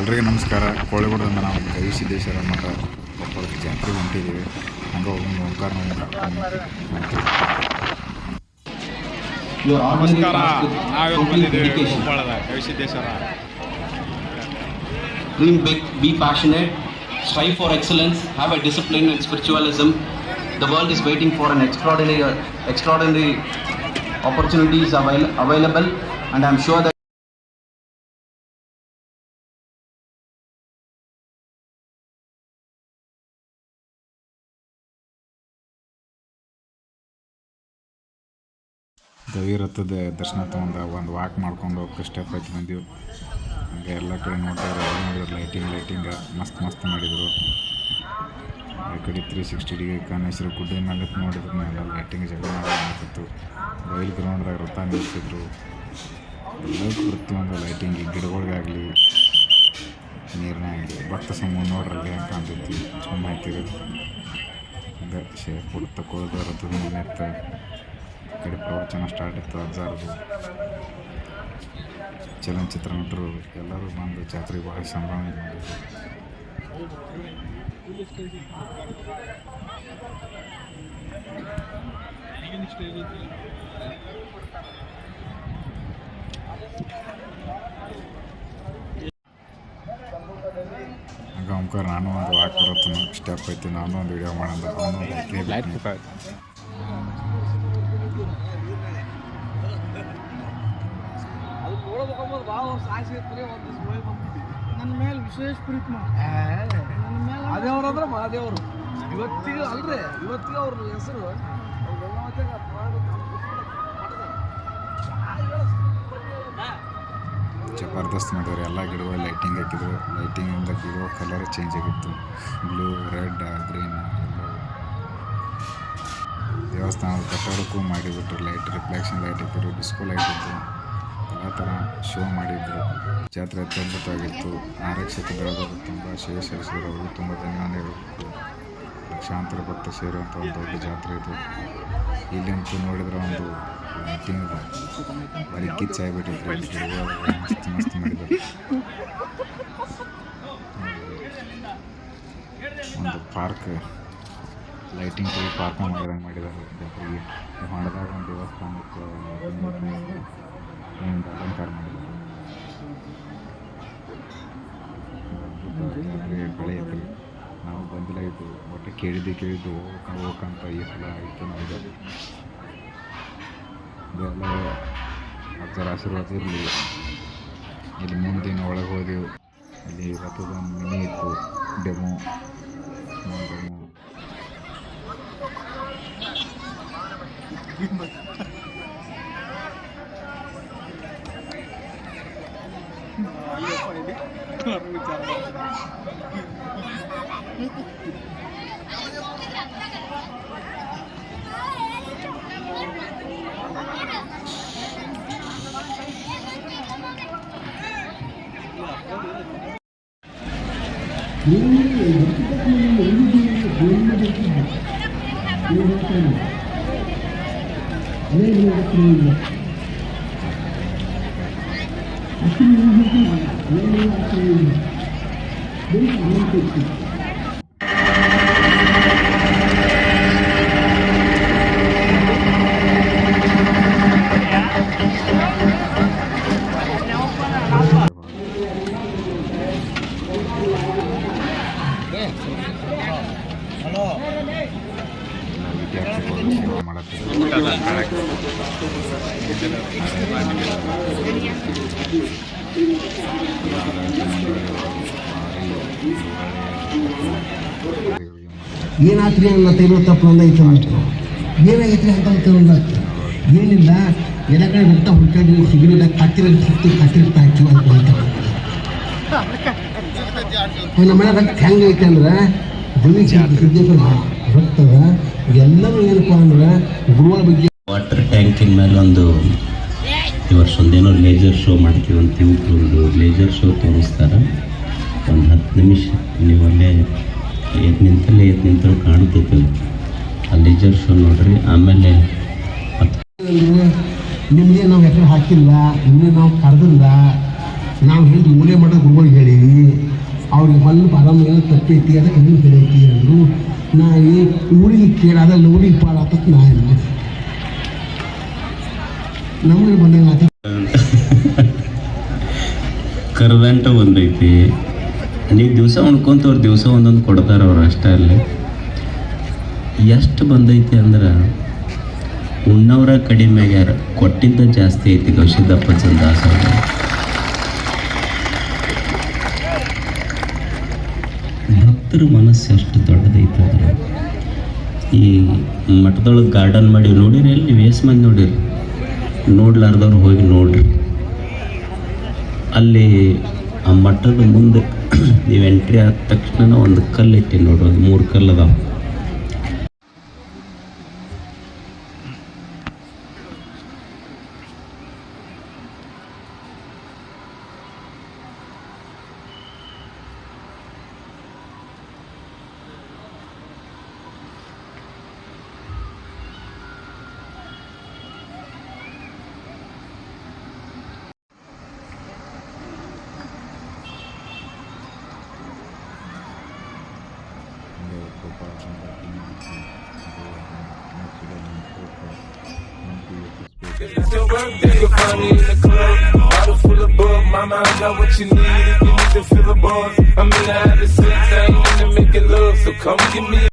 ಎಲ್ರಿಗೂ ನಮಸ್ಕಾರ ಕೋಳಿಗೂಡದಿಂದ ನಾವು ಗವಿಸಿದ್ದೇಶ್ವರ ಮಠ ಕೊಪ್ಪಳಕ್ಕೆ ಜಾತ್ರೆ ಹೊಂಟಿದ್ದೀವಿ ಹಂಗೆ ಒಂದು ಓಂಕಾರ ನಮಸ್ಕಾರ complete ಬಂದಿದ್ದೀವಿ ಕೊಪ್ಪಳದ Gavisiddeshwara Dream big, be passionate, strive for excellence, have a discipline and spiritualism. The world is waiting for an extraordinary, extraordinary opportunities avail- available, and I'm sure ಗವಿರಥದ ದರ್ಶನ ತೊಗೊಂಡು ಒಂದು ವಾಕ್ ಮಾಡ್ಕೊಂಡು ಸ್ಟೆಪ್ ಐತಿ ಬಂದೀವಿ. ಹಂಗೆ ಎಲ್ಲ ಕಡೆ ನೋಡ್ತಾರೆ ನೋಡಿದ್ರು ಲೈಟಿಂಗ್ ಲೈಟಿಂಗ್ ಮಸ್ತ್ ಮಸ್ತ್ ಮಾಡಿದರು. ಈ ಕಡೆ ತ್ರೀ ಸಿಕ್ಸ್ಟಿ ಡಿಗ್ರಿ ಹೆಸರು ಗುಡ್ಡ ಮೇಲೆ ನೋಡಿದ್ರು. ಎಲ್ಲ ಲೈಟಿಂಗ್ ಜಗಳ ಮಾಡ್ತಿತ್ತು ಬೈಲ್ ಗ್ರೌಂಡ್ದಾಗ ರಥ ನಿಲ್ಲಿಸಿದ್ರು ಎಲ್ಲ ಪ್ರತಿಯೊಂದು ಲೈಟಿಂಗ್ ಗಿಡಗಳಿಗಾಗಲಿ ನೀರಿನಾಗಲಿ ಭಕ್ತ ಸಮೂಹ ನೋಡ್ರಲ್ಲಿ ಅಂತ ಚಂದ ಐತಿರು ಹಂಗೆ ಶೇಪ್ ಫುಡ್ ತಕೊಳ್ಳೋದು ರಥದ ಮೇಲೆ ಇತ್ತು ಈ ಕಡೆ ಪ್ರವಚನ ಸ್ಟಾರ್ಟ್ ಇತ್ತು ಅಜ್ಜಾರದು ಚಲನಚಿತ್ರ ನಟರು ಎಲ್ಲರೂ ಬಂದು ಜಾತ್ರೆಗೆ ಭಾಳ ಸಂಭ್ರಮ ಮಾಡಿದ್ರು ಹಂಗ ಓಂಕಾರ ನಾನು ಒಂದು ವಾಕ್ ಬರುತ್ತೆ ಸ್ಟೆಪ್ ಐತಿ ನಾನು ಒಂದು ವಿಡಿಯೋ ಮಾಡಂದ ಭಾಳ ವರ್ಷ ಆಸೆ ಇತ್ತು ಒಂದು ಹೋಗಿ ಬಂದ್ಬಿಟ್ಟು ನನ್ನ ಮೇಲೆ ವಿಶೇಷ ಪ್ರೀತಿ ಮಾಡಿ. ನನ್ನ ಮೇಲೆ ಮಹಾದೇವ್ರು ಅಂದ್ರೆ ಮಹಾದೇವರು. ಇವತ್ತಿಗೆ ಅಲ್ರಿ ಇವತ್ತಿಗೆ ಅವ್ರ ಹೆಸರು ಜಬರ್ದಸ್ತ್ ಮಾಡಿದ್ರು ಎಲ್ಲ ಗಿಡಗಳು ಲೈಟಿಂಗ್ ಹಾಕಿದ್ರು. ಲೈಟಿಂಗಿಂದ ಗಿಡ ಕಲರ್ ಚೇಂಜ್ ಆಗಿತ್ತು. ಬ್ಲೂ ರೆಡ್ ಗ್ರೀನ್ ಎಲ್ಲೋ ದೇವಸ್ಥಾನದ ಕಟ್ಟಡಕ್ಕೂ ಮಾಡಿಬಿಟ್ರು ಲೈಟ್ ರಿಫ್ಲೆಕ್ಷನ್ ಲೈಟ್ ಇದ್ದರು ಡಿಸ್ಕೋ ಲೈಟ್ ಇತ್ತು ಎಲ್ಲ ಥರ ಶೋ ಮಾಡಿದ್ರು. ಜಾತ್ರೆ ಅತ್ಯದ್ಭುತವಾಗಿತ್ತು. ಆರಕ್ಷಕ ದಳದವರು ತುಂಬ ಶ್ರೇಯ ಸಲ್ಲಿಸಿದವರು ತುಂಬ ಧನ್ಯವಾದ ಹೇಳಬೇಕು ಲಕ್ಷಾಂತರ ಭಕ್ತ ಸೇರುವಂಥ ಒಂದು ದೊಡ್ಡ ಜಾತ್ರೆ ಇದು. ಇಲ್ಲಂತೂ ನೋಡಿದ್ರೆ ಒಂದು ತಿಂಗಳು ಬರೀ ಕಿಚ್ಚಾಗಿಬಿಟ್ಟಿದ್ರು ಮಸ್ತ್ ಮಸ್ತ್ ಮಾಡಿದ್ರು. ಒಂದು ಪಾರ್ಕ್, ಲೈಟಿಂಗ್ ಪಾರ್ಕ್ ಮಾಡಿದಂಗೆ ಮಾಡಿದ್ದಾರೆ ಜಾತ್ರೆಗೆ. ಮಾಡಿದಾಗ ಒಂದು ದೇವಸ್ಥಾನಕ್ಕೆ ಒಂದು ಅಲಂಕಾರ ಮಾಡಿದ್ದಾರೆ. ಅದ್ಭುತ ಜಾತ್ರೆ ಬೆಳೆ ಐತಿ ನಾವು ಬಂದಿಲ್ಲ ಇದ್ದು ಒಟ್ಟು ಕೇಳಿದ್ದು ಕೇಳಿದ್ದು ಹೋಗಂತ ಈ ಸಲ ಆಯಿತು ನಮಗೆ. ಇದೆಲ್ಲ ಆಶೀರ್ವಾದ ಇರಲಿ ಇಲ್ಲಿ ಮುಂದಿನ ಒಳಗೆ ಹೋದೆವು. ಇಲ್ಲಿ ರಥದ ಮಿನಿ ಇತ್ತು, ಡೆಮೋ. ಸ್ಮಾಲ್ ಡೆಮೋ ವಿದ್ಯಾರ್ಥಿಗಳು ಸೇವೆ ಮಾಡತ್ತಿದ್ರು ಏನಾತ್ರಿ ಅನ್ನೋ ತೈಲ ತಪ್ಪು ಒಂದೈತೆ ಅಂತ ಏನಾಗೈತ್ರಿ ಅಂತ ಒಂದು ಏನಿಲ್ಲ, ಎಲ್ಲ ಕಡೆ ಹುಡ್ತಾ ಹುಡ್ಕೊಂಡು ಸಿಗಲಿಲ್ಲ ಕತ್ತಿರ ಸಿಕ್ತು ಕತ್ತಿರ್ತಾ ಹಾಕಿ ಅಂತ ಹೇಳ್ತಾರೆ ನಮ್ಮ ಮನೆ ಹೆಂಗೆ ಐತೆ ಅಂದ್ರೆ ದೇವಿ ಸಿದ್ದೇಶ್ವರ ಭಕ್ತದ ಎಲ್ಲರೂ ಏನಪ್ಪ ಅಂದ್ರೆ ಗುರುವ ಬಗ್ಗೆ ವಾಟರ್ ಟ್ಯಾಂಕಿನ ಮೇಲೆ ಒಂದು ಈ ವರ್ಷ ಒಂದೇನೋ ಲೇಜರ್ ಶೋ ಮಾಡ್ತೀವಿ ಅಂತ ಇವತ್ತು ಒಂದು ಲೇಜರ್ ಶೋ ತೋರಿಸ್ತಾರೆ. ಒಂದು ಹತ್ತು ನಿಮಿಷ. ನೀವು ಅಲ್ಲೇ ಎದ್ದು ನಿಂತಲ್ಲೇ ಎದ್ದು ನಿಂತಲ್ಲಿ ಕಾಣ್ತೈತೆ ಆ ಲೇಜರ್ ಶೋ ನೋಡ್ರಿ ಆಮೇಲೆ ನಿಮಗೆ ನಾವು ಹೆಸರು ಹಾಕಿಲ್ಲ ನಿಮಗೆ ನಾವು ಕರೆದಿಲ್ಲ. ನಾವು ಹಿಂದೆ ಮೂಲೆ ಮಾಡೋ ಗುರುಗಳಿಗೆ ಹೇಳೀವಿ ಐತಿ ಅದಕ್ಕೆ ಇನ್ನೂ ಬೆಳೈತಿ ಅಂದರು. ನಾ ಊರಿಗೆ ಕೇಳಾದ ಊರಿಗೆ ಪಾಡಾತ ನಾ ಇಲ್ಲ ನಮ್ಗೆ ಬಂದಂಗೆ ಕರದಂಟ ಒಂದೈತಿ. ನೀವು ದಿವಸ ಉಣ್ಕೊಂತವ್ರು ದಿವಸ ಒಂದೊಂದು ಕೊಡ್ತಾರೆ ಅವ್ರು ಅಷ್ಟೇ ಅಲ್ಲಿ. ಎಷ್ಟು ಬಂದೈತಿ ಅಂದ್ರೆ, ಉಣ್ಣವ್ರ ಕಡಿಮೆ ಆಗ್ಯಾರ ಕೊಟ್ಟಿದ್ದ ಜಾಸ್ತಿ ಐತಿ ಗವಿಸಿದ್ದಪ್ಪನ ದಾಸ ಭಕ್ತರ ಮನಸ್ಸು ಎಷ್ಟು ದೊಡ್ಡದೈತೆ ಅಂದ್ರೆ, ಈ ಮಠದೊಳಗೆ ಗಾರ್ಡನ್ ಮಾಡಿ ನೋಡಿರಿ ಅಲ್ಲಿ ಎಷ್ಟು ಮಂದಿ ನೋಡಿರಿ. ನೋಡ್ಲಾರ್ದವ್ರು ಹೋಗಿ ನೋಡ್ರಿ. ಅಲ್ಲಿ ಆ ಮಠದ ಮುಂದೆ, ನೀವು ಎಂಟ್ರಿ ಆದ ತಕ್ಷಣ ಒಂದು ಕಲ್ಲು ಇಟ್ಟು ನೋಡ್ರಿ, ಒಂದು ಮೂರು ಕಲ್ಲು It's your birthday, you're funny in the club. Bottle full of bug, mama, I got what you need if you need to feel the buzz. I'm in the habit of sex, I ain't into making love, so come give me